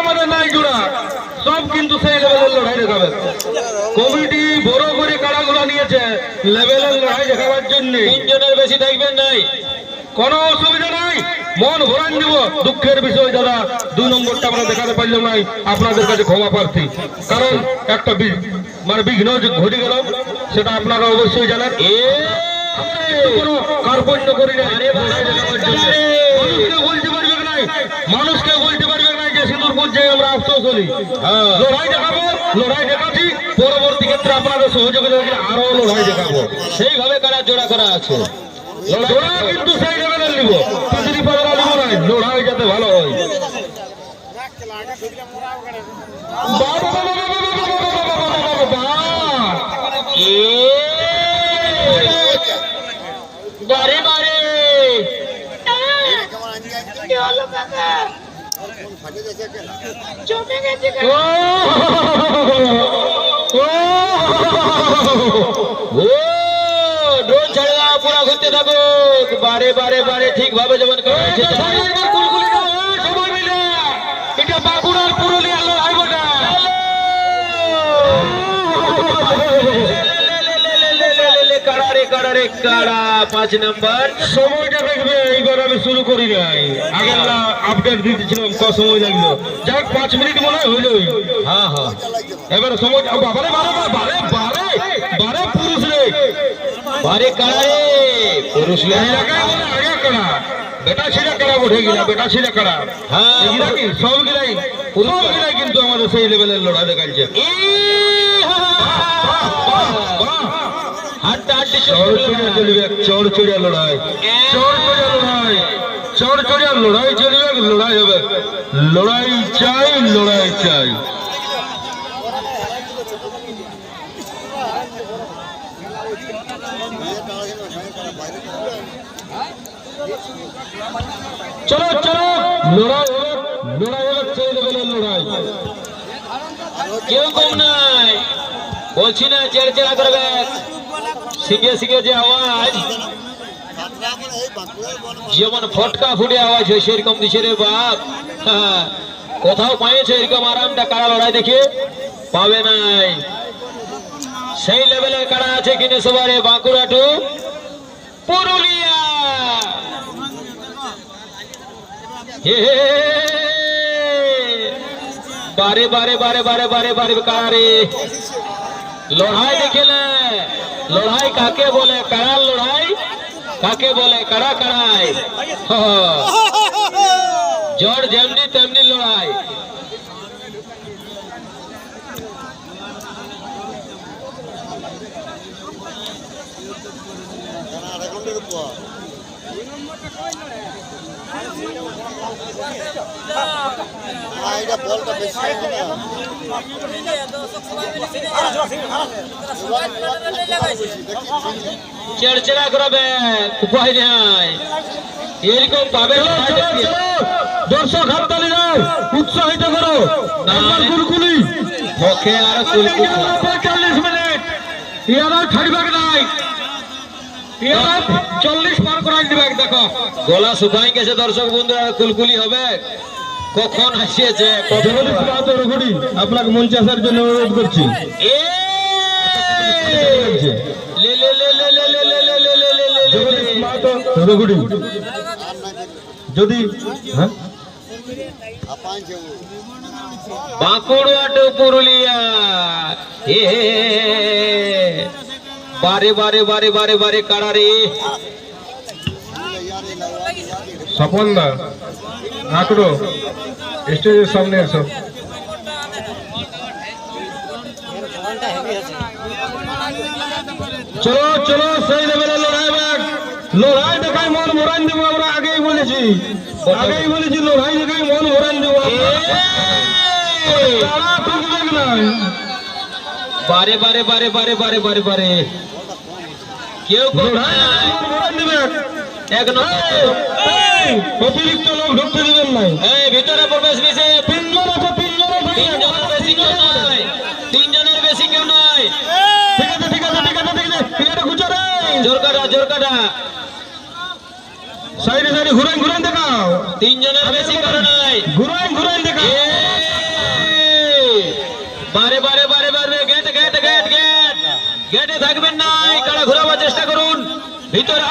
আমাদের নাই গুড়া সব কিন্তু সেই লেভেলের লড়াই দেখাবে কমিটি বড় করে কাড়াগুলো নিয়েছে। লেভেলের লড়াই দেখাবার জন্য। তিনজনের বেশি থাকবেন নাই। কোনো অসুবিধা নাই। মন ভরান দিব। দুঃখের বিষয় দাদা দুই নম্বরটা আমরা দেখাতে পারলাম নাই। আপনাদের কাছে ক্ষমা প্রার্থী। কারণ একটা মানে বিঘ্ন ঘটে গেল সেটা আপনারা অবশ্যই জানেন। এ কোনো কার্পণ্য করি না। মানুষকে বলতে পারবে নাই মানুষকে বলতে পারবে নাই যে সিঁদুরপুর যে আমরা আফসোস হলি লড়াই দেখাবো লড়াই দেখাচ্ছি পরবর্তী ক্ষেত্রে আপনাদের সহযোগিতা আরও লড়াই দেখাবো সেইভাবে কারা জোড়া করা আছে লড়াই কিন্তু সেই লেভেলের নিব নিব নাই লড়াই যাতে ভালো হয় বাবা, বাবা, বাবা, বাবা, বাবা, বাবা, বাবা, কি হলো জমে গেছে বারে বারে বারে ঠিক ভাবে যেমন এটা বাঁকুড়ার পুরুলিয়ার রে কাড়া রে কাড়া পাঁচ নম্বর সময় এইবার আমি শুরু করি নাই। আগের আপডেট দিতেছিলাম ক সময় লাগল। যাক পাঁচ মিনিট মনে হয় হইলই হ্যাঁ হ্যাঁ। এবার সময় বাবারে বারে বারে বারে বারে পুরুষ রে। বারে কাড়া রে? পুরুষ বলে আগে করা? বেটা ছেলে করা উঠে গিলা? বেটা ছেলে করা? হ্যাঁ। কি? সব গিলাই। সব গিলাই কিন্তু আমাদের সেই লেভেলের লড়াই দেখাচ্ছে। চড়চড়িয়া চলবে চড়চড়িয়া লড়াই। চড়চড়িয়া লড়াই। চড়চড়িয়া লড়াই চলবে লড়াই হবে। লড়াই চাই লড়াই চাই। চলো চলো। লড়াই লড়াই হচ্ছে লড়াই। কেউ কম নাই। বলছি না চেয়ার চেয়ারা করবে। শিখে শিখে যে আওয়াজ। যেমন ফটকা ফুটে আওয়াজ হয় সেরকম দিছে রে বাপ কোথাও পাইছে এরকম আরামটা কারা লড়াই দেখে? পাবে নাই। সেই লেভেলের কারা আছে কিনে সবারে? বাঁকুড়া টু পুরুলিয়া। হে, বারে বারে বারে বারে বারে বারে কারে লড়াই দেখেলে লড়াই কাকে বলে? কারার লড়াই? কাকে বলে? কারা কারাই জড় যেমনি তেমনি লড়াই। এটা বলটা বেশি চেড়চেড়া করবে উপায় নাই এরকম পাবে দর্শক হাততালি দাও উৎসাহিত করো নাম্বার গুলগুলি ওকে আর 40 মিনিট ইয়ারা ছাড়বে নাই চল্লিশ পার করাই দিবে দেখো গলা শুকাই গেছে দর্শক বন্ধুরা কুলকুলি হবে কখন হাসিয়েছে আপনাকে মন আসার জন্য অনুরোধ করছি যদি বাঁকুড়া টু পুরুলিয়া বারে বারে বারে বারে বারে কাড়া রে? স্বপন দা আঁকড়ো স্টেজের সামনে এসো। চলো চলো সেই লেভেলে লড়াই ব্যাগ। লড়াই দেখাই মন ভরান দেবো আমরা আগেই বলেছি। আগেই বলেছি লড়াই দেখাই মন ভরান দেবো বারে বারে বারে বারে বারে বারে বারে। কেউ এক অতিরিক্ত লোক ঢুকতে দিবেন নাই। ভিতরে প্রবেশ নিষেধ তিনজন আছে তিনজন তিনজনের বেশি কেউ নয়। তিনজনের বেশি কেউ নয়। ঠিক আছে ঠিক আছে ঠিক আছে ঠিক আছে। টিকিটটা খুঁজো রে। জোর কাটা জোর কাটা। সাইডে সাইডে ঘুরেন ঘুরেন দেখাও। তিনজনের বেশি কারও নাই ঘুরেন ঘুরেন দেখাও। বারে বারে বারে বারে গেট গেট গেট গেট গেটে থাকবেন ঘোরাবার চেষ্টা করুন ভিতরে।